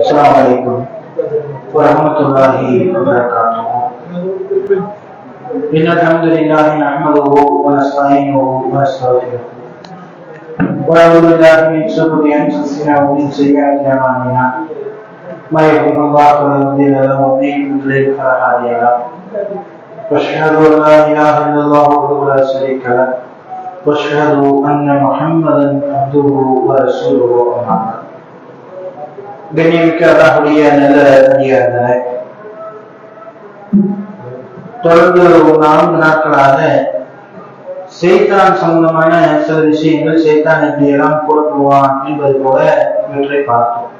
السلام عليكم ورحمة الله وبركاته إن الحمد لله نحمده ونستعينه ونستغفره ونعوذ بالله من شرور أنفسنا ومن سيئات أعمالنا ما يهده الله فلا مضل له ومن يضلل فلا هادي له واشهد ان لا اله الا الله وحده لا شريك له واشهد ان محمدا عبده ورسوله اما بعد கண்ணியமிக்க அல்லாஹுடைய நல்ல அடியார்களே தொடர்ந்து ஒரு நான்கு நாட்களாக செய்தான் சம்பந்தமான சில விஷயங்கள் செய்தான் எப்படி எல்லாம் குழப்புவான் என்பது போல இவற்றை பார்த்தோம்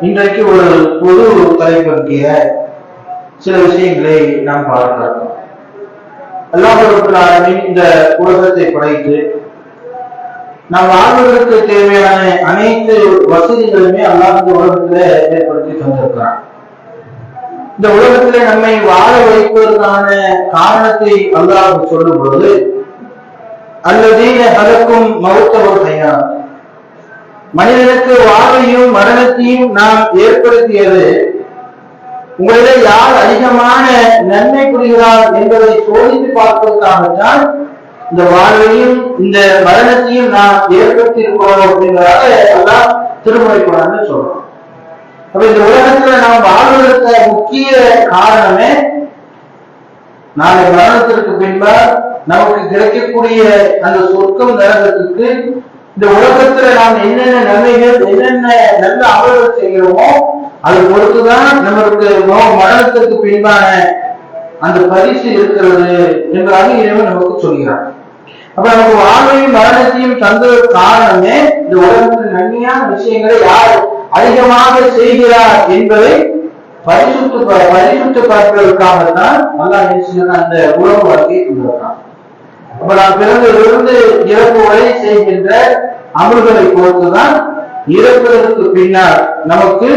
இன்றைக்கு ஒரு பொது தலைப்பற்றிய சில விஷயங்களை நாம் பார்க்கலாம். அல்லாஹ் இந்த உலகத்தை படைத்து நாம் வாழ்வதற்கு தேவையான அனைத்து வசதிகளுமே அல்லாஹ் உலகத்துல ஏற்படுத்தி தந்திருக்கிறான். இந்த உலகத்திலே நம்மை வாழ வைப்பதற்கான காரணத்தை அல்லாஹ் சொல்லும் பொழுது அல்லதீன அதற்கும் மருத்துவர் செய்யார் மனிதனுக்கு வாழ்வையும் மரணத்தையும் நாம் ஏற்படுத்தியது உங்களிட யார் அதிகமான நன்மை புரிகிறார் என்பதை சோதித்து பார்ப்பதற்காகத்தான் இந்த வாழ்வையும் இந்த மரணத்தையும் நாம் ஏற்படுத்தி இருக்கிறோம் அப்படிங்கிறதாக எல்லாம் திருமுறை சொல்றோம் அப்ப இந்த உலகத்துல நாம் வாழ்வதற்கு முக்கிய காரணமே நாளை மரணத்திற்கு பின்பா நமக்கு கிடைக்கக்கூடிய அந்த சொர்க்கம் நரகத்துக்கு இந்த உலகத்துல நாம் என்னென்ன நன்மைகள் என்னென்ன நல்ல அமல்கள் செய்கிறோமோ அதை பொறுத்துதான் நம்மளுக்கு மரணத்துக்கு பின்பான அந்த பரிசு இருக்கிறது என்றாலும் இறைவன் நமக்கு சொல்கிறான். அப்ப நமக்கு வாழ்வையும் மரணத்தையும் தந்தது காரணமே இந்த உலகத்தில் நன்மையான விஷயங்களை யார் அதிகமாக செய்கிறார் என்பதை பரிசுத்து பரிசுத்து பார்ப்பதற்காகத்தான் நல்லா அந்த உலக வாழ்க்கையை கொண்டிருக்கான் அப்ப நான் பிறந்ததிலிருந்து இறப்பு வரை செய்கின்ற அமல்களை பொறுத்துதான் இறப்பதற்கு பின்னால் நமக்கு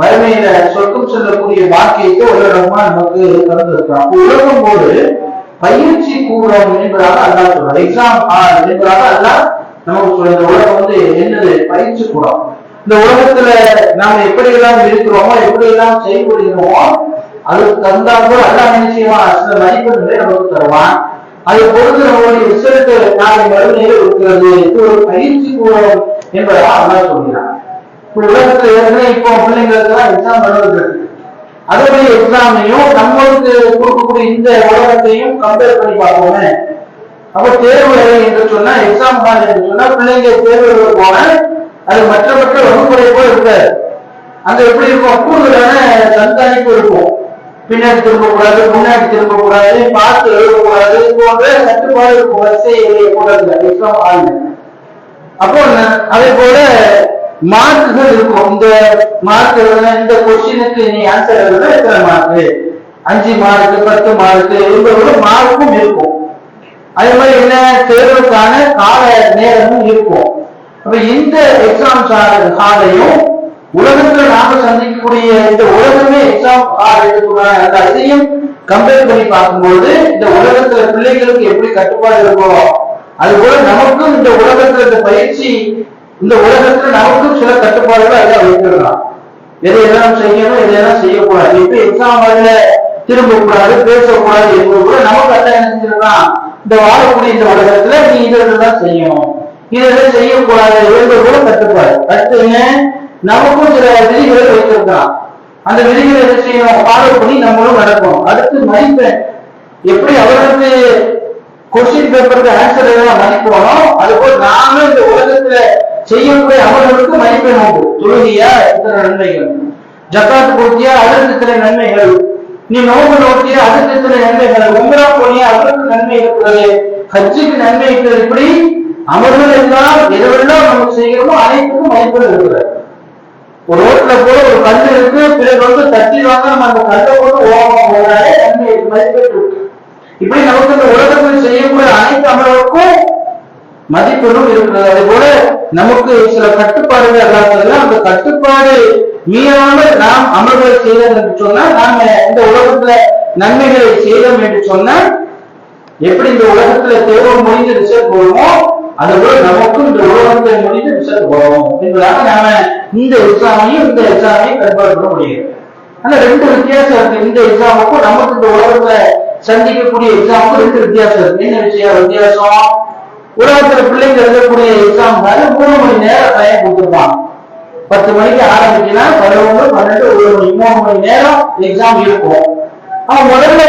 மறுமையில சொர்க்கம் செல்லக்கூடிய பாக்கியத்தை இடமா நமக்கு தந்திருக்கிறான் உலகம் போது பயிற்சி கூடம் என்பதாக அல்லா சொல்றாரு. எக்ஸாம் என்பதாக அல்லா நமக்கு சொல்ற இந்த உலகம் வந்து என்னது? பயிற்சி கூடம். இந்த உலகத்துல நாம எப்படி எல்லாம் இருக்கிறோமோ எப்படி எல்லாம் செயல்படுகிறோமோ அதுக்கு தந்தா கூட அல்லா நிச்சயமா சில மதிப்பெண்களை நமக்கு தருவான். அது பொழுது நம்மளுடைய ரிசல்ட் நாளை மறுநிலை இருக்கிறது. இது ஒரு பயிற்சி கூடம் என்பதாக அல்லா சொல்கிறான். இப்படி உலகத்துல ஏற்கனவே இப்போ பிள்ளைங்களுக்கு எக்ஸாம் நடந்துட்டு அதோடைய எக்ஸாமையும் நம்மளுக்கு கொடுக்கக்கூடிய இந்த உலகத்தையும் கம்பேர் பண்ணி பார்ப்போமே. அப்ப தேர்வு என்று சொன்னா எக்ஸாம் ஹால் என்று சொன்னா பிள்ளைங்க தேர்வு எழுத போன அது மற்ற மற்ற வகுப்புறை போல இருக்காது அங்க எப்படி இருக்கும்? கூடுதலான கண்காணிப்பு இருக்கும். பின்னாடி திரும்பக்கூடாது முன்னாடி திரும்பக்கூடாது பார்த்து எழுதக்கூடாது போன்ற கட்டுப்பாடு இருக்கும் வரிசை கூடாது எக்ஸாம் ஹால் அப்போ அதே போல மார்க்குகள் இருக்கும். இந்த மார்க் இந்த கொஸ்டினுக்கு நீ ஆன்சர் எழுதுனா எத்தனை மார்க் அஞ்சு மார்க் பத்து மார்க் இவ்வளவு மார்க்கும் இருக்கும். அதே மாதிரி என்ன? தேர்வுக்கான கால நேரமும் இருக்கும். அப்ப இந்த எக்ஸாம் ஹாலையும் உலகத்துல நாம சந்திக்கக்கூடிய இந்த உலகமே எக்ஸாம் ஹால் எடுத்துக்கிறாங்க அந்த அதையும் கம்பேர் பண்ணி பார்க்கும்போது இந்த உலகத்துல பிள்ளைகளுக்கு எப்படி கட்டுப்பாடு இருக்கும் அது போல நமக்கும் இந்த உலகத்துல இந்த பயிற்சி இந்த உலகத்துல நமக்கும் சில கட்டுப்பாடுகள் அதுல வைத்திருக்கலாம். எதை எல்லாம் செய்யணும் எதையெல்லாம் செய்யக்கூடாது இப்ப எக்ஸாம் வரல திரும்பக்கூடாது பேசக்கூடாது என்பது கூட நமக்கு அல்ல என்ன இந்த வாழக்கூடிய இந்த உலகத்துல நீ இதெல்லாம் செய்யணும். இதெல்லாம் செய்யக்கூடாது என்பது கூட கட்டுப்பாடு. அடுத்து என்ன? நமக்கும் சில விதிகளை வைத்திருக்கான் அந்த விதிகளை என்ன செய்யணும்? ஃபாலோ பண்ணி நம்மளும் நடக்கணும். அடுத்து மதிப்பெண். எப்படி அவர்களுக்கு கொஸ்டின் பேப்பருக்கு ஆன்சர் எல்லாம் அது அதுபோல் நானும் இந்த உலகத்துல செய்யக்கூடிய அமல்களுக்கு மதிப்பெண் உண்டு தொழுகையா இத்தனை நன்மைகள். ஜக்காத்து போட்டியா அதற்கு இத்தனை நன்மைகள். நீ நோம்பு நோக்கியா அதற்கு இத்தனை நன்மைகள். உங்கரா போனியா அதற்கு நன்மை இருக்கிறது. ஹஜ்ஜுக்கு நன்மை இருக்கிறது. இப்படி அமல்கள் எல்லாம் எதுவெல்லாம் நமக்கு செய்கிறோமோ அனைத்துக்கும் மதிப்பெண் இருக்கிறது. ஒரு ரோட்ல போல ஒரு கல் இருக்கு பிறகு வந்து தட்டி வாங்க நம்ம அந்த கல்லை போட்டு ஓகே நன்மை மதிப்பெண் இருக்கு இப்படி நமக்கு இந்த உலகத்தில் செய்யக்கூடிய அனைத்து அமல்களுக்கும் மதிப்பெண்ணும் இருக்கிறது. அதே போல நமக்கு சில கட்டுப்பாடுகள் அல்லாததுல அந்த கட்டுப்பாடு மீறாமல் நாம் அமல்களை செய்தோம் என்று சொன்னால் நாம இந்த உலகத்துல நன்மைகளை செய்தோம் என்று சொன்னால் எப்படி இந்த உலகத்துல தேர்வு முடிந்து ரிசல்ட் போடுமோ அதுபோல நமக்கும் இந்த உலகத்தை முடிந்து ரிசல்ட் போடுவோம் என்பதாக நாம இந்த எக்ஸாமையும் இந்த எக்ஸாமையும் கட்டுப்பாடு பண்ண முடியும் ஆனா ரெண்டு வித்தியாசம் இருக்கு. இந்த எக்ஸாமுக்கும் சந்திக்கக்கூடிய எக்ஸாம் இருக்கு வித்தியாசம். இருக்கு என்ன விஷயம்? வித்தியாசம்? உலகத்துல பிள்ளைங்க எழுதக்கூடிய எக்ஸாம் மூணு மணி நேரம் டைம் கொடுத்துருப்பாங்க. பத்து மணிக்கு ஆரம்பிச்சுன்னா பதினொன்று பன்னெண்டு ஒரு மணி மூணு மணி நேரம் எக்ஸாம் இருக்கும். அவன் முதல்ல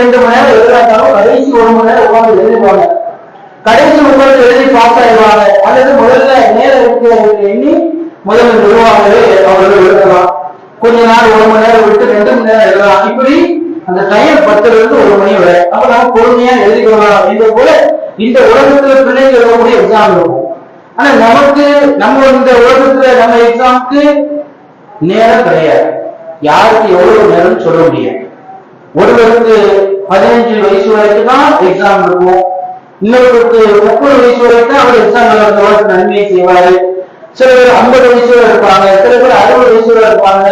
ரெண்டு மணி நேரம் எழுதுறாங்க கடைசி ஒரு மணி நேரம் உட்காந்து எழுதுவாங்க கடைசி உட்காந்து எழுதி பாஸ் ஆயிடுவாங்க. அல்லது முதல்ல நேரம் இருக்கு எண்ணி முதல்ல நிர்வாகங்களே அவர்கள் எழுதலாம். கொஞ்ச நாள் ஒரு மணி நேரம் விட்டு ரெண்டு மணி நேரம் எழுதலாம். இப்படி அந்த டைம் பத்துல இருந்து ஒரு மணி வரை அப்ப நம்ம பொறுமையா எழுதிக்கலாம் அப்படின்ற போல இந்த உலகத்துல பிள்ளைங்க எழுதக்கூடிய எக்ஸாம் இருக்கும். ஆனா நமக்கு நம்ம இந்த உலகத்துல நம்ம எக்ஸாமுக்கு நேரம் கிடையாது. யாருக்கு எவ்வளவு நேரம் சொல்ல முடியாது. ஒருவருக்கு பதினஞ்சு வயசு வரைக்கும் தான் எக்ஸாம் இருக்கும். இன்னொருவருக்கு முப்பது வயசு வரைக்கும் தான் அவர் எக்ஸாம் எழுதுறவருக்கு நன்மை செய்வாரு. சில பேர் ஐம்பது வயசுல இருப்பாங்க சில பேர் அறுபது வயசுல இருப்பாங்க.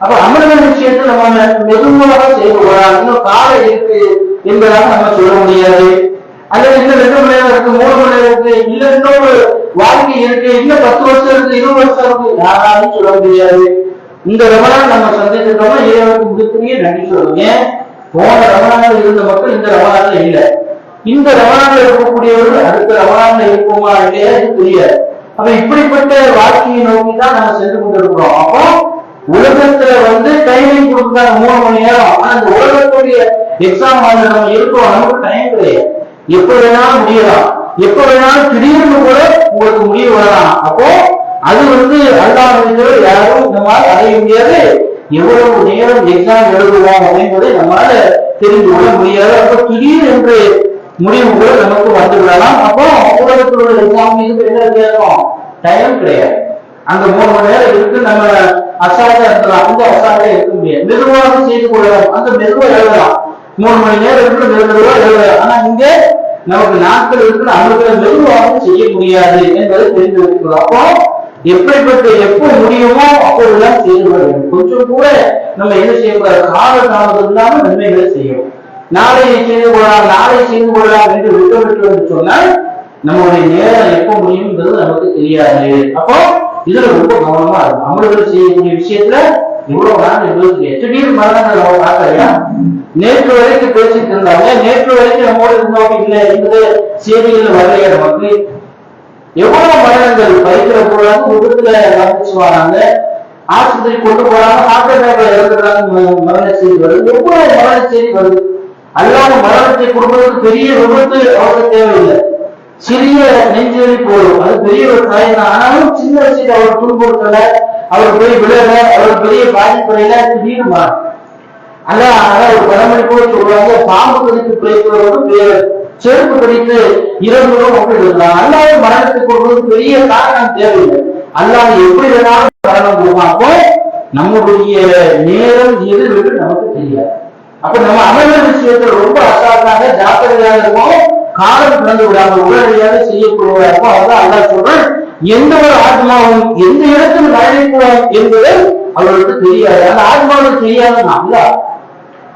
அப்ப அமிர்த விஷயத்தை நம்ம மெதுவாக செய்யக்கூடாது இன்னும் காலம் இருக்கு என்பதாக நம்ம சொல்ல முடியாது. அல்லது இன்னும் ரெண்டு மணி நேரம் இருக்கு மூணு மணி நேரம் இருக்கு இல்ல இன்னொரு வாழ்க்கை இருக்கு இன்னும் பத்து வருஷம் இருக்கு இருபது வருஷம் இருக்கு யாராலும் சொல்ல முடியாது. இந்த ரமணான் நம்ம சந்திச்சிருக்கோம் இறைவனுக்கு மிகப்பெரிய நன்றி சொல்லுங்க போன ரமணானில் இருந்த மக்கள் இந்த ரமணான்ல இல்ல. இந்த ரமணான்ல இருக்கக்கூடியவர்கள் அடுத்த ரமணான்ல இருப்போமா இல்லையா இது தெரியாது. அப்ப இப்படிப்பட்ட வாழ்க்கையை நோக்கி தான் நம்ம சென்று கொண்டிருக்கிறோம். அப்போ உலகத்துல வந்து டைமிங் கொடுக்குறாங்க மூணு மணி நேரம். ஆனா அந்த உலகத்துடைய எக்ஸாம் வந்து நம்ம இருக்கோம் நமக்கு டைம் கிடையாது. எப்ப வேணாலும் முடியலாம். எப்ப வேணாலும் திடீர்னு கூட உங்களுக்கு முடிவு வரலாம். அப்போ அது வந்து அல்லாமல் யாரும் இந்த மாதிரி அடைய முடியாது. எவ்வளவு நேரம் எக்ஸாம் எழுதுவோம் அப்படின்றதை நம்மளால தெரிந்து கொள்ள முடியாது. அப்போ திடீர் என்று முடிவு கூட நமக்கு வந்து விடலாம். அப்போ உலகத்தில் உள்ள எக்ஸாம் மீது என்ன வித்தியாசம்? டைம் கிடையாது. அந்த மூணு மணி நேரம் இருக்கு. நம்ம அசால்ட்டா இருக்கலாம் அந்த அசால்ட்டா இருக்க முடியாது. மெதுவாக செய்து கொள்ளலாம். அந்த மெதுவா எழுதலாம். மூணு மணி நேரம் இருக்கிற மெதுவா எழுதலாம். ஆனா இங்க நமக்கு நாட்கள் இருக்கிற அவர்களை மெதுவாக செய்ய முடியாது என்பதை தெரிந்து வைக்கிறோம் அப்போ எப்படிப்பட்ட எப்போ முடியுமோ அப்போதெல்லாம் செய்து கொள்ள வேண்டும். கொஞ்சம் கூட நம்ம என்ன செய்யக்கூடாது? கால தாமதம் இல்லாம நன்மைகளை செய்யணும். நாளை செய்து கொள்ளலாம் நாளை செய்து கொள்ளலாம் என்று விட்டு விட்டு சொன்னால் நம்மளுடைய நேரம் எப்போ முடியுங்கிறது நமக்கு தெரியாது. அப்போ இதுல ரொம்ப கவனமா இருக்கும் அமல்கள் செய்யக்கூடிய விஷயத்துல இவ்வளவு நாள் இருபது திடீர் மரணங்கள் அவங்க பார்க்கலையா? நேற்று வரைக்கும் பேசிட்டு இருந்தாங்க. நேற்று வரைக்கும் நம்மோடு இருந்தோம் இல்லை என்பது செய்திகள் வரலையா நமக்கு? எவ்வளவு மரணங்கள்? பறிக்கிற போறாங்க விபத்துல மரணிச்சு வராங்க. ஆஸ்பத்திரி கொண்டு போறாங்க. ஹார்ட் அட்டாக்ல இறந்துடுறாங்க மரண செய்தி வருது. எவ்வளவு மரண செய்தி வருது? அல்லாத மரணத்தை கொடுப்பதற்கு பெரிய விபத்து அவருக்கு தேவையில்லை. சிறிய நெஞ்செறி போதும் அது பெரிய ஒரு காயம் ஆனாலும் சின்ன விஷயத்தை அவர் துன்புறுத்தல அவர் போய் விழல அவர் பெரிய பாதிப்புறையில திடீர்னு மாறும். அதான் அதான் ஒரு பழமொழி கூட சொல்றாங்க பாம்பு கடித்து பிழைக்கிறவரும் வேறு செருப்பு கடித்து இறந்தவரும் அப்படின்னு அல்லாத மரணத்தை கொடுப்பது பெரிய காரணம் தேவையில்லை. அல்லாத எப்படி வேணாலும் மரணம் கொடுப்பான் நம்முடைய நேரம் எது என்று நமக்கு தெரியாது. அப்ப நம்ம அமர்ந்த விஷயத்துல ரொம்ப அசால்ட்டாக ஜாக்கிரதையாக இருக்கும் காலம் கடந்து விடாமல் உடனடியாக செய்யப்படுவார். அதான் அல்லா சொல்றேன் எந்த ஒரு ஆத்மாவும் எந்த இடத்தில் மரணிப்போம் என்பது அவர்களுக்கு தெரியாது. அந்த ஆத்மாவுக்கு தெரியாது அல்ல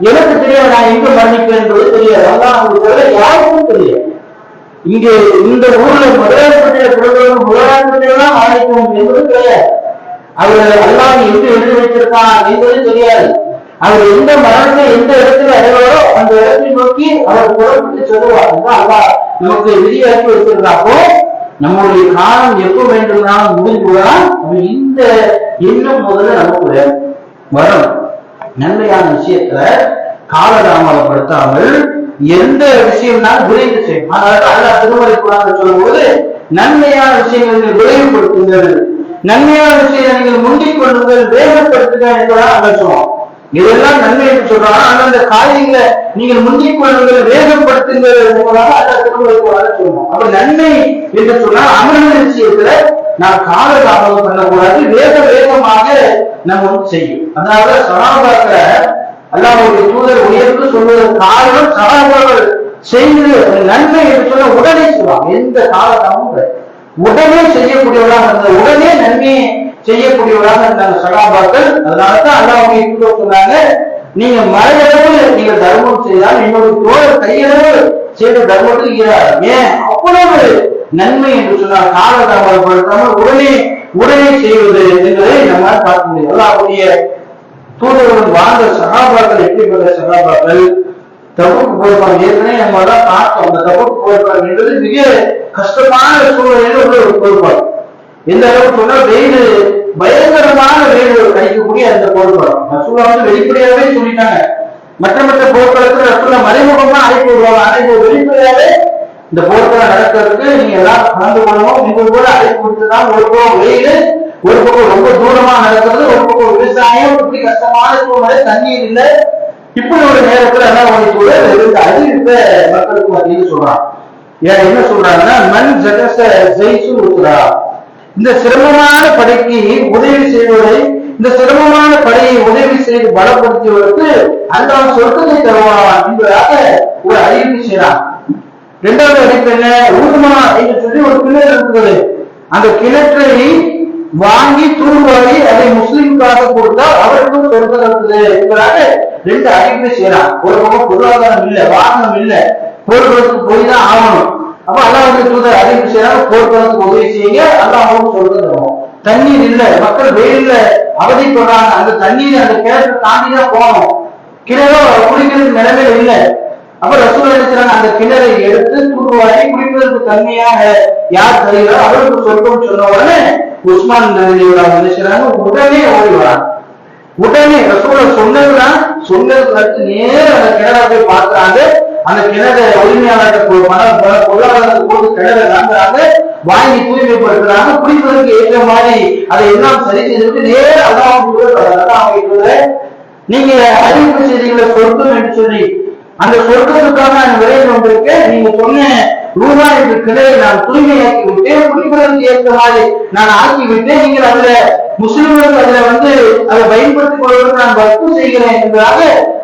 எனக்கு தெரியாது நான் எங்க மன்னிப்பேன் என்பது தெரியாது. அதான் அவங்களுக்கு யாருக்கும் தெரியாது. இங்கே இந்த ஊர்ல முதலாளிப்பட்டிய பிறந்தவர்கள் முதலாளிப்பட்டியெல்லாம் மரணிக்கும் என்பது கிடையாது அவர்கள் அல்லாஹ் எங்கு எழுதி வைத்திருக்கான் என்பது தெரியாது. அவர் எந்த மரணத்தை எந்த இடத்துல அடைவாரோ அந்த இடத்தை நோக்கி அவர் புறப்பட்டு சொல்லுவார் அல்லா நமக்கு விதியாக்கி வச்சிருக்காப்போ நம்முடைய காலம் எப்போ வேண்டும்னாலும் முடிந்து இந்த எண்ணம் முதல்ல நமக்கு வரும். நன்மையான விஷயத்துல காலதாமதப்படுத்தாமல் எந்த விஷயம்னாலும் விரைந்து செய்யும். அதாவது அல்லா திருமலை குரான் சொல்லும்போது நன்மையான விஷயங்களை விரைவுபடுத்துங்கள். நன்மையான விஷயத்தை நீங்கள் முந்திக் கொள்ளுங்கள் வேகப்படுத்துங்கள் என்று அல்ல சொல்லுவோம் இதெல்லாம் நன்மை என்று சொல்றாங்க. ஆனா அந்த காரியங்களை நீங்கள் முந்திக் கொள்ளுங்கள் வேகப்படுத்துங்கள் என்பதாக அதை திருமலை குரான் சொல்லுவோம் அப்ப நன்மை என்று சொன்னால் அமர்ந்த விஷயத்துல நாம் கால தாமதம் பண்ணக்கூடாது வேக வேகமாக நம்ம வந்து செய்யும். அதனால சனாபாக்க அல்லாவுடைய தூதர் உயர்ந்து சொல்வதற்கு காரணம் சகாபாக்கள் செய்து நன்மை என்று சொன்ன உடனே சொல்லுவாங்க எந்த காலத்தாமும் கிடையாது. உடனே செய்யக்கூடியவர்களாக இருந்த உடனே நன்மையை செய்யக்கூடியவராக இருந்தாங்க சகாபாக்கள் அதனாலதான் அல்லாவுக்கு தூதர் சொன்னாங்க நீங்க மறையளவு நீங்க தர்மம் செய்தால் என்னுடைய தோழர் கையளவு செய்த தர்மத்தில் இருக்கிறார் ஏன்? அவ்வளவு நன்மை என்று சொன்னால் காலதாமதப்படுத்தாமல் உடனே உடனே செய்வது என்பதை நம்மால் பார்க்க முடியும். அல்லாவுடைய தூதருடன் வாழ்ந்த சகாபாக்கள் எப்படிப்பட்ட சகாபாக்கள்? தப்புக்கு போயிருப்பாங்க ஏற்கனவே நம்ம தான் பார்த்தோம். அந்த தப்புக்கு போயிருப்பாங்க என்பது மிக கஷ்டமான சூழ்நிலையில உள்ள ஒரு பொறுப்பாடு எந்த அளவுக்கு சொன்னா வெயில் பயங்கரமான வெயில் கழிக்கக்கூடிய அந்த போர்க்களம் ரசூலா வந்து வெளிப்படையாவே சொல்லிட்டாங்க. மற்ற மற்ற போர்க்களத்துல ரசூலா மறைமுகமா அழைப்பு விடுவாங்க. ஆனா வெளிப்படையாவே இந்த போர்க்களம் நடக்கிறதுக்கு நீங்க எல்லாம் கலந்து கொள்ளணும். உங்களுக்கு கூட அழைப்பு கொடுத்துதான் ஒரு பக்கம் வெயில் ஒரு பக்கம் ரொம்ப தூரமா நடக்கிறது ஒரு பக்கம் விவசாயம். இப்படி கஷ்டமான சூழ்நிலை தண்ணீர் இல்லை. இப்படி ஒரு நேரத்துல என்ன பண்ணி கூட இந்த அறிவிப்பை மக்களுக்கு மத்தியில் சொல்றான். ஏன் என்ன சொல்றாங்கன்னா மண் ஜகச ஜெயிச்சு இருக்கிறா இந்த சிரமமான படைக்கு உதவி செய்வதை இந்த சிரமமான படையை உதவி செய்து பலப்படுத்தியவருக்கு அந்த சொர்க்கத்தை தருவான் என்பதாக ஒரு அறிவிப்பு செய்யறான் இரண்டாவது அறிவிப்பு என்ன? ஊர்மா என்று சொல்லி ஒரு கிணறு இருக்கிறது. அந்த கிணற்றை வாங்கி தூர்வாரி அதை முஸ்லிம்காக கொடுத்தால் அவருக்கும் சொர்க்கம் இருக்குது என்பதாக ரெண்டு அறிவிப்பு செய்யறான் ஒரு பக்கம் பொருளாதாரம் இல்லை வாகனம் இல்லை. போர்களுக்கு போய் தான் ஆகணும். அப்ப அல்லாஹ் தூதர் அறிவிப்பு செய்யறாங்க போர்களுக்கு உதவி செய்யுங்க. அல்லாஹ் அவங்களுக்கு தருவோம் தண்ணீர் இல்ல. மக்கள் வெயில்ல அவதிப்படுறாங்க அந்த தண்ணீர் அந்த கிணற்றை தாண்டி தான் போகணும். கிணறோ குடிக்கிறதுக்கு நிலைமையில இல்லை. அப்ப ரசூல் நினைச்சாங்க அந்த கிணறை எடுத்து துருவாக்கி குடிப்பதற்கு தன்மையாக யார் தருகிறாரோ அவருக்கு சொர்க்கம் சொன்ன உடனே உஸ்மான் நினைச்சாங்க உடனே ஓடி வராங்க. உடனே ரசூல சொன்னதுதான் சொன்னதுக்கு அடுத்து நேர அந்த கிணறை போய் பார்க்கறாங்க. அந்த கிணறு உரிமையாளர்கள் பணம் பொருளாதாரத்துக்கு போட்டு கிணறை வாங்குறாங்க வாங்கி தூய்மைப்படுத்துறாங்க. குடிப்பதற்கு ஏற்ற மாதிரி அதை எல்லாம் சரி செய்துட்டு நேர அதான் நீங்க அறிவிப்பு செய்திகளை சொர்க்கம் என்று சொல்லி. அந்த சொர்க்கத்துக்காக நான் விரைவில் வந்திருக்கேன் நீங்க சொன்ன ரூபாய் என்ற கிளையை நான் தூய்மையாக்கி விட்டேன் குடிப்பதற்கு ஏற்ற மாதிரி நான் ஆக்கி விட்டேன் நீங்கள் அதுல முஸ்லிம்களுக்கு அதுல வந்து அதை பயன்படுத்திக் கொள்வதற்கு நான் வற்பு செய்கிறேன் என்பதாக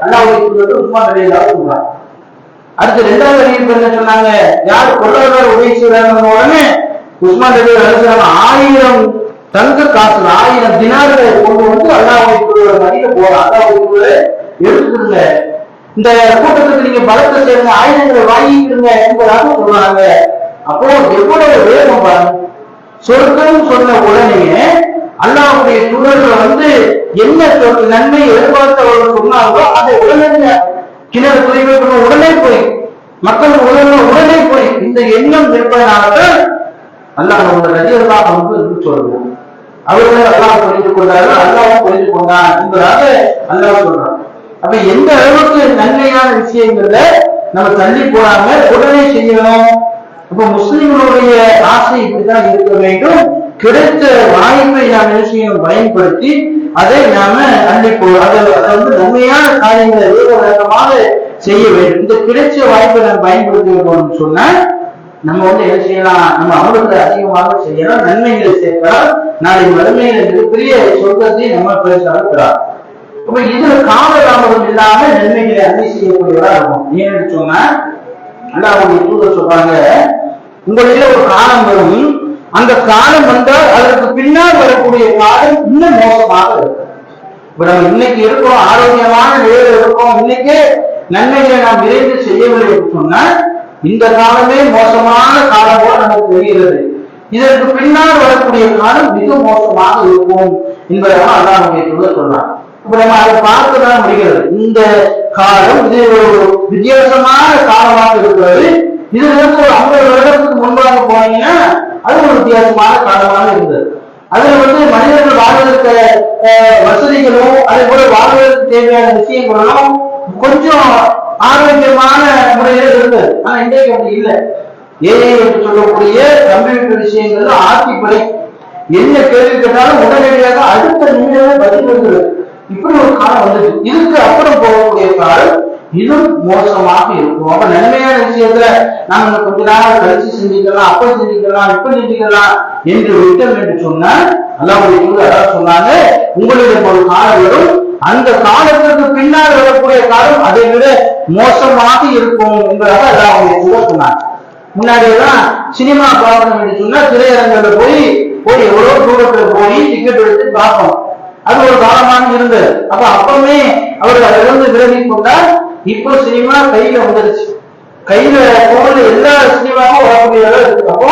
அல்லாவுடைய உஸ்மான் அலியதாக சொல்றாங்க அடுத்து ரெண்டாவது அறிவிப்பு என்ன சொன்னாங்க? யார் பொருளாதார உதவி செய்யறாங்க உடனே உஸ்மான் ரவி அலுவலம் ஆயிரம் தங்க காசு ஆயிரம் தினார்களை கொண்டு வந்து அல்லாவுடைய மடியில போறான். அல்லாவுடைய எடுத்துக்கிடுங்க இந்த கூட்டத்துக்கு நீங்க பலத்தை சேர்ந்த ஆயுதங்களை வாங்கிக்கிடுங்க என்பதாக சொல்றாங்க. அப்போ எவ்வளவு வேகம் பாருங்க. சொர்க்கம் சொன்ன உடனே அல்லாவுடைய தூதர்கள் வந்து என்ன சொல் நன்மை எதிர்பார்த்தவர்கள் சொன்னாங்களோ அதை உடனே கிணறு தூய்மை பண்ண உடனே போய் மக்கள் உடனே உடனே போய் இந்த எண்ணம் இருப்பதனால அல்லாஹ் நம்ம ரஜியல்லாஹ் வந்து சொல்லுவோம். அவர்கள் அல்லாஹ் புரிந்து கொண்டார்கள் அல்லாவும் புரிந்து கொண்டான் என்பதாக அல்லாஹ் சொல்றான். அப்ப எந்த அளவுக்கு நன்மையான விஷயங்கிறத நம்ம தள்ளி போடாம உடனே செய்யணும். அப்ப முஸ்லிம்களுடைய ஆசை இப்படித்தான் இருக்க வேண்டும். கிடைத்த வாய்ப்பை நாம் விஷயம் பயன்படுத்தி அதை நாம அள்ளி போ அதை அதை வந்து நன்மையான காரியங்களை வேக வேகமாக செய்ய வேண்டும். இந்த கிடைச்ச வாய்ப்பை நாம் பயன்படுத்தி வேண்டும் சொன்னா நம்ம வந்து என்ன செய்யலாம்? நம்ம அமலுக்கு அதிகமாக செய்யலாம் நன்மைகளை சேர்க்கலாம். நாளை மறுமையில மிகப்பெரிய சொர்க்கத்தை நம்ம பேசலாம் அப்ப இதுல காலதாமதம் இல்லாம நன்மைகளை அள்ளி செய்யக்கூடியவரா இருக்கும் ஏன்னு சொன்னா அல்லாவுடைய தூதர் சொல்றாங்க உங்களில ஒரு காலம் வரும். அந்த காலம் வந்தால் அதற்கு பின்னால் வரக்கூடிய காலம் இன்னும் மோசமாக இருக்கும். இப்ப நம்ம இன்னைக்கு இருக்கிறோம் ஆரோக்கியமான நிலையில இருக்கோம் இன்னைக்கே நன்மைகளை நாம் விரைந்து செய்யவில்லை சொன்னா இந்த காலமே மோசமான காலம் போல நமக்கு தெரிகிறது. இதற்கு பின்னால் வரக்கூடிய காலம் மிக மோசமாக இருக்கும் என்பதாக அல்லாஹ் சொல்றான். இப்ப நம்ம அதை பார்த்துதான் முடிகிறது. இந்த காலம் இது ஒரு வித்தியாசமான காலமாக இருக்கிறது. இது வந்து ஒரு ஐம்பது வருடத்துக்கு முன்பாக போனீங்கன்னா அது ஒரு வித்தியாசமான காலமாக இருந்தது. அதுல வந்து மனிதர்கள் வாழ்வதற்கு வசதிகளும் அதே போல வாழ்வதற்கு தேவையான விஷயங்களும் கொஞ்சம் ஆரோக்கியமான முறையில இருந்தது. ஆனா இன்றைக்கு அப்படி இல்லை. ஏஐ என்று சொல்லக்கூடிய கம்ப்யூட்டர் விஷயங்கள் ஆட்சி படை. என்ன கேள்வி கேட்டாலும் உடனடியாக அடுத்த நிமிடமே பதில் வருகிறது இப்படி ஒரு காலம் வந்துச்சு. இதுக்கு அப்புறம் போகக்கூடிய காலம் இன்னும் மோசமாக இருக்கும். அப்ப நன்மையான விஷயத்துல நாம கொஞ்ச நாள் கழிச்சு சிந்திக்கலாம் அப்ப சிந்திக்கலாம் இப்ப சிந்திக்கலாம் என்று விட்டோம் என்று சொன்னால் அல்லாவுடைய தூதர் அதான் சொன்னாங்க உங்களிடம் ஒரு காலம் வரும். அந்த காலத்திற்கு பின்னால் வரக்கூடிய காலம் அதை விட மோசமாக இருக்கும் என்பதாக அல்லாவுடைய தூதர் சொன்னாங்க. முன்னாடியெல்லாம் சினிமா பார்க்கணும் என்று சொன்னா திரையரங்கில் போய் போய் எவ்வளவு தூரத்துல போய் டிக்கெட் எடுத்து பார்ப்போம். அது ஒரு காலமாக இருந்தது. அப்ப அப்பவே அவர் அதிலிருந்து விலகி கொண்டார் இப்போ சினிமா கையில வந்துருச்சு. கையில போன எல்லா சினிமாவும் வரக்கூடிய அளவு அப்போ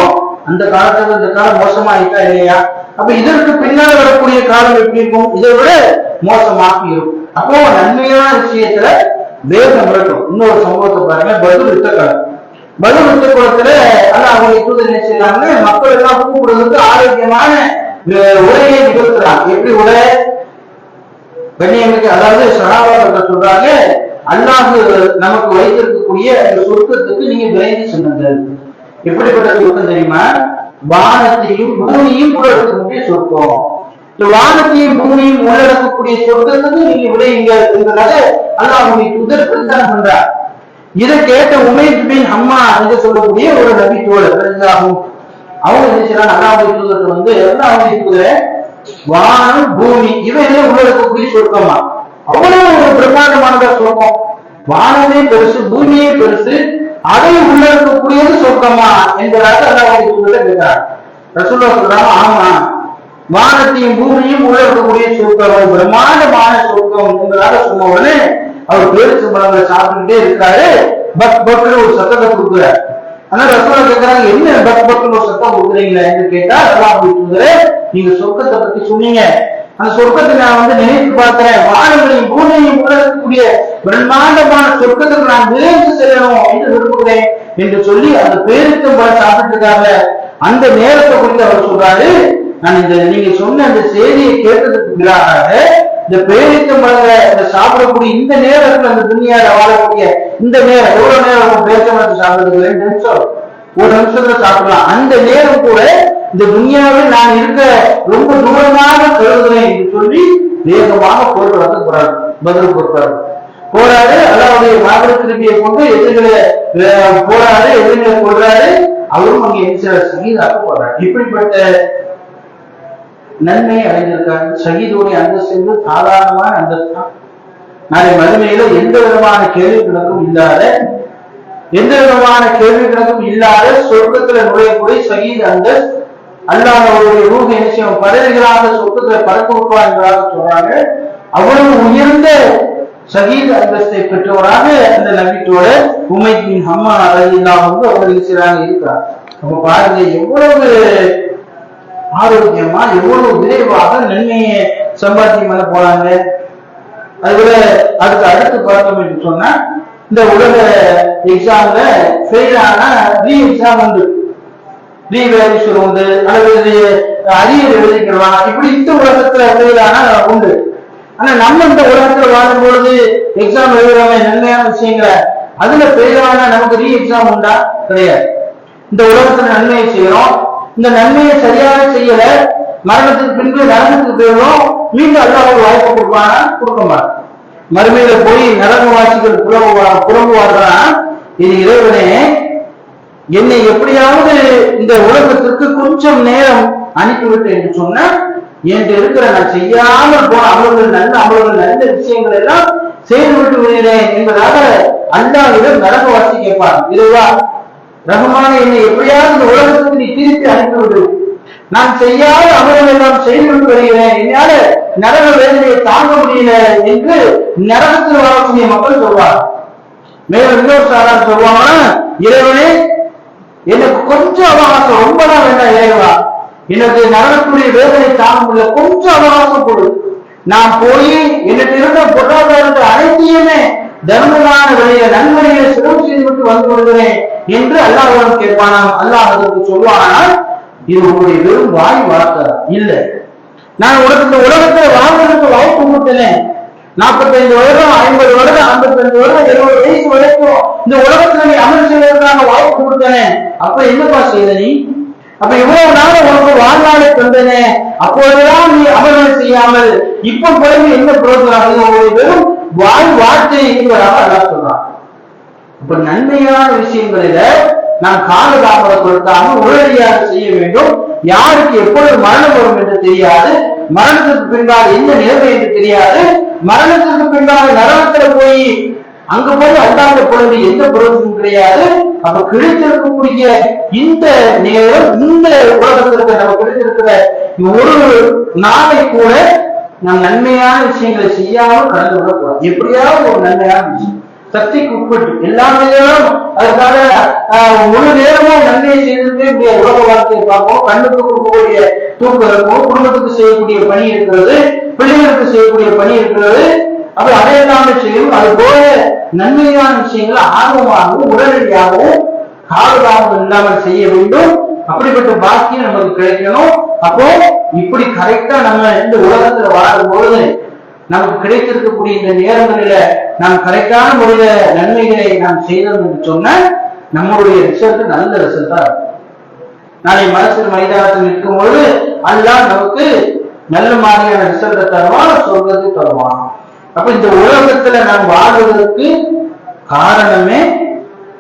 அந்த காலத்துல இந்த காலம் மோசமாயிட்டா இல்லையா? அப்ப இதற்கு பின்னால் வரக்கூடிய காலம் எப்படி இருக்கும்? இதை விட மோசமாக இருக்கும். அப்போ நன்மையான விஷயத்துல வேகம் இருக்கும் இன்னொரு சம்பவத்தை பாருங்க பதில் யுத்த காலம் பதில் யுத்த குளத்துல ஆனா அவங்க இப்போது என்ன செய்யறாங்க மக்கள் எல்லாம் கூப்பிடுறதுக்கு ஆரோக்கியமான அஹ், உரையை நிகழ்த்துறாங்க. எப்படி உரை கண்ணியமிக்க அதாவது சகாபாக்கள் சொல்றாங்க அல்லாஹு நமக்கு வைத்திருக்கக்கூடிய அந்த சொர்க்கத்துக்கு நீங்க விரைந்து செல்லுங்கள். எப்படிப்பட்ட சொர்க்கம் தெரியுமா? வானத்தையும் பூமியும் உள்ளடக்கக்கூடிய சொர்க்கம். இந்த வானத்தையும் பூமியும் உள்ளடக்கக்கூடிய சொர்க்கத்துக்கு நீங்க விளையுங்க என்பதாக அல்லாஹுடைய தூதர் பிரச்சாரம் பண்றார் இதை கேட்ட உமேஷ் பின் அம்மா என்று சொல்லக்கூடிய ஒரு நபி தோழர் அவங்க என்ன அல்லாஹ் வந்து தூதர் வந்து அல்லாஹுடைய வானம் பூமி இவைகளே உள்ள இருக்கக்கூடிய சொர்க்கமா? அவ்வளவு ஒரு பிரம்மாண்டமானதா சொர்க்கம். வானமே பெருசு பூமியே பெருசு அதை உள்ள இருக்கக்கூடியது சொர்க்கமா என்பதாக அல்லாஹ் தூதரை ரசூல்லா சொல்றாங்க ஆமா வானத்தையும் பூமியும் உள்ள சொர்க்கம் பிரம்மாண்டமான சொர்க்கம் என்பதாக சொன்ன உடனே அவர் பேரிச்ச பழங்களை சாப்பிட்டுட்டே இருக்காரு பக் பக்குன்னு ஒரு சத்தத்தை கொடுக்குறாரு. ஆனா ரசூலா கேக்குறாங்க என்ன பக் பக்குன்னு ஒரு சத்தம் கொடுக்குறீங்களா? என்று கேட்டா அல்லாஹ் தூதரே நீங்க சொர்க்கத்தை பத்தி சொன்னீங்க. அந்த சொர்க்கத்தை நான் வந்து நினைத்து பார்க்கிறேன். வானங்களையும் பூமியையும் உலகக்கூடிய பிரம்மாண்டமான சொர்க்கத்துக்கு நான் விரைந்து செல்லணும். என்று விரும்புகிறேன். என்று சொல்லி அந்த பேருக்கும் சாப்பிட்டு இருக்காங்க. அந்த நேரத்தை குறித்து அவர் சொல்றாரு நான் இந்த நீங்க சொன்ன அந்த செய்தியை கேட்டதுக்கு பிறகாக இந்த பேரிக்கும் இந்த சாப்பிடக்கூடிய இந்த நேரத்துல அந்த துணியார வாழக்கூடிய இந்த நேரம் எவ்வளவு நேரம் பேரிச்சம்பழத்தை சாப்பிடுறது? ரெண்டு நிமிஷம். ஒரு நிமிஷத்துல சாப்பிடலாம். அந்த நேரம் கூட இந்த துணியாவில் நான் இருக்க ரொம்ப தூரமாக கருதுகிறேன் என்று சொல்லி வேகமாக போட்டு வந்து போறாரு பதில் கொடுப்பாரு போராடு அல்லாவுடைய மாபெரும் திருப்பியை கொண்டு எதிர்களை போறாரு போராடு எதிர்களை கொள்றாரு அவரும் அங்கே என்ன சகிதாக்க போறாரு. இப்படிப்பட்ட நன்மையை அடைந்திருக்காங்க சகிதோடைய அந்தஸ்து என்பது சாதாரணமான அந்தஸ்து தான். நாளை மறுமையில எந்த விதமான கேள்வி கணக்கும் இல்லாத எந்த விதமான கேள்வி கணக்கும் இல்லாத சொர்க்கத்துல நுழையக்கூடிய சகீத் அந்த அல்லாஹ் அவருடைய நிச்சயம் பதவிகளாக சொர்க்கத்துல பறக்க விட்டுவார் சொல்றாங்க. அவ்வளவு உயர்ந்த சகீத் அந்தஸ்தை பெற்றவராக அந்த நம்பிக்கையோட உமைத்தின் அம்மா அல்லாஹ் வந்து அவர் இருக்கிறாங்க இருக்கிறார் நம்ம பாருங்க எவ்வளவு ஆரோக்கியமா எவ்வளவு விரைவாக நன்மையை சம்பாத்தியம் மேல போறாங்க? அதுல அதுக்கு அடுத்து பார்த்தோம் என்று சொன்னா இந்த உலக எக்ஸாம்ல ஃபெயில் ஆனா ரீ எக்ஸாம் உண்டு. ரீ வேல்யூஷன் உண்டு அல்லது அரியர் எழுதிக்கலாம் இப்படி இந்த உலகத்துல ஃபெயில் ஆனா உண்டு. ஆனா நம்ம இந்த உலகத்துல வாழும் பொழுது எக்ஸாம் எழுதுறவங்க நன்மையான விஷயங்களை அதுல ஃபெயில் ஆனா நமக்கு ரீ எக்ஸாம் உண்டா? கிடையாது. இந்த உலகத்துல நன்மையை செய்யறோம். இந்த நன்மையை சரியாக செய்யல மரணத்துக்கு பின்பு நரகத்துக்கு போயிடும் மீண்டும் அல்லாஹ் ஒரு வாய்ப்பு கொடுப்பானா? கொடுக்க மாட்டான். மறுமையில போய் நரகவாசிகள் புலம்புவா புலம்புவார்களா? இது இறைவனே என்னை எப்படியாவது இந்த உலகத்திற்கு கொஞ்சம் நேரம் அனுப்பிவிட்டு என்று சொன்னா என்று இருக்கிற நான் செய்யாமல் போன அமல்கள் நல்ல அமல்கள் நல்ல விஷயங்கள் எல்லாம் செய்து விட்டு விடுகிறேன் என்பதாக அல்லாவிடம் நரகவாசி கேட்பார் இதுவா? ரகுமான என்னை எப்படியாவது இந்த உலகத்துக்கு நீ திருப்பி அனுப்பிவிடு நான் செய்யாத அமரம் எல்லாம் செய்து கொண்டு வருகிறேன். என்னால நரக வேதனையை தாங்க முடியல என்று நரகத்தில் வாழக்கூடிய மக்கள் சொல்வார் மேலும் இன்னொரு சாரார் சொல்லுவாங்கன்னா இறைவனே எனக்கு கொஞ்சம் அவகாசம் ரொம்ப நாள் வேண்டாம் இறைவா? எனக்கு நரகத்துடைய வேதனை தாங்க முடியல கொஞ்சம் அவகாசம் கொடு. நான் போய் எனக்கு இருந்த பொருளாதாரத்தை அனைத்தையுமே தர்மமான வழியில நன்வழியில செலவு செய்து விட்டு வந்து கொள்கிறேன் என்று அல்லாஹ்விடம் கேட்பானாம். அல்லாஹ் அதற்கு சொல்வானால் இது உங்களுடைய வெறும் வாய் வார்த்தை இல்லை. நான் உனக்கு இந்த உலகத்துல வாழ்வதற்கு வாய்ப்பு கொடுத்தேன். நாற்பத்தைந்து வருடம் ஐம்பது வருடம் ஐம்பத்தஞ்சு வருடம் எழுபது வயசு வரைக்கும் இந்த உலகத்துல நீ அமல் செய்வதற்கான வாய்ப்பு கொடுத்தனே. அப்ப என்னப்பா செய்த நீ? அப்ப இவ்வளவு நாள் உனக்கு வாழ்நாளை தந்தனே. அப்போதெல்லாம் நீ அமல்களை செய்யாமல் இப்ப பிறகு என்ன பிரோஜனம்? உங்களுடைய வெறும் வாய் வார்த்தை என்பதாக அல்லா சொல்றாங்க இப்ப நன்மையான விஷயங்களில நாம் காலதாமதப்படுத்தாம உடனடியாக செய்ய வேண்டும். யாருக்கு எப்பொழுது மரணம் வரும் என்று தெரியாது. மரணத்துக்கு பின்னால் என்ன நிலைமை என்று தெரியாது. மரணத்துக்கு பின்னால் நரகத்துல போய் அங்க போய் அல்லாத குழந்தை எந்த பிரயோஜனம் கிடையாது. அப்ப கிடைத்திருக்கக்கூடிய இந்த நேரம் இந்த உலகத்திற்கு நம்ம கிடைத்திருக்கிற ஒரு நாளை கூட நாம் நன்மையான விஷயங்களை செய்யாமல் கடந்து விடக்கூடாது. எப்படியாவது ஒரு நன்மையான விஷயம். சக்திக்கு உட்பட்டு எல்லா நேரம் அதுக்காக ஆஹ், முழு நேரமும் நன்மையை செய்திருக்கே உலக வாழ்க்கையை பார்ப்போம். கண்ணுக்கு கொடுக்கக்கூடிய தூக்கம் இருக்கும். குடும்பத்துக்கு செய்யக்கூடிய பணி இருக்கிறது. பிள்ளைகளுக்கு செய்யக்கூடிய பணி இருக்கிறது. அப்ப அதையெல்லாமே செய்யும். அது போல நன்மையான விஷயங்களை ஆர்வமாகவும் உடனடியாகவும் காலதாமதம் இல்லாமல் செய்ய வேண்டும். அப்படிப்பட்ட பாக்கியம் நமக்கு கிடைக்கணும். அப்போ இப்படி கரெக்டா நம்ம இந்த உலகத்துல வாழும் பொழுது நமக்கு கிடைத்திருக்கக்கூடிய இந்த நேரங்களில நாம் கரெக்டான முறையில நன்மைகளை நாம் செய்தோம் என்று சொன்ன நம்மளுடைய ரிசல்ட் நல்ல ரிசல்ட்டா இருக்கும். நாளை மனசில் மைதானத்தில் நிற்கும் பொழுது அதெல்லாம் நமக்கு நல்ல மாதிரியான ரிசல்ட்டை தருவான் சொல்றது தருவான். அப்ப இந்த உலகத்துல நாம் வாழ்வதற்கு காரணமே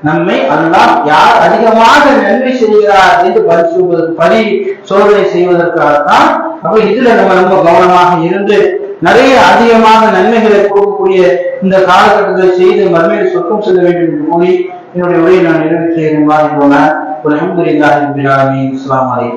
நம்மை அல்லாஹ் யார் அதிகமாக நன்மை செய்கிறார் என்று பரிசோதனை பரி சோதனை செய்வதற்காகத்தான் அப்ப இதுல நம்ம ரொம்ப கவனமாக இருந்து நிறைய அதிகமாக நன்மைகளை கொடுக்கக்கூடிய இந்த காலகட்டத்தை செய்து மறுமையில் சொர்க்கம் செல்ல வேண்டும் என்று கூறி என்னுடைய உரையை நான் நிறைவு செய்கிறேன். மாதிரி போன அலமதுல்லாஹி ரபில் ஆலமீன். அஸ்ஸலாமு அலைக்கும்.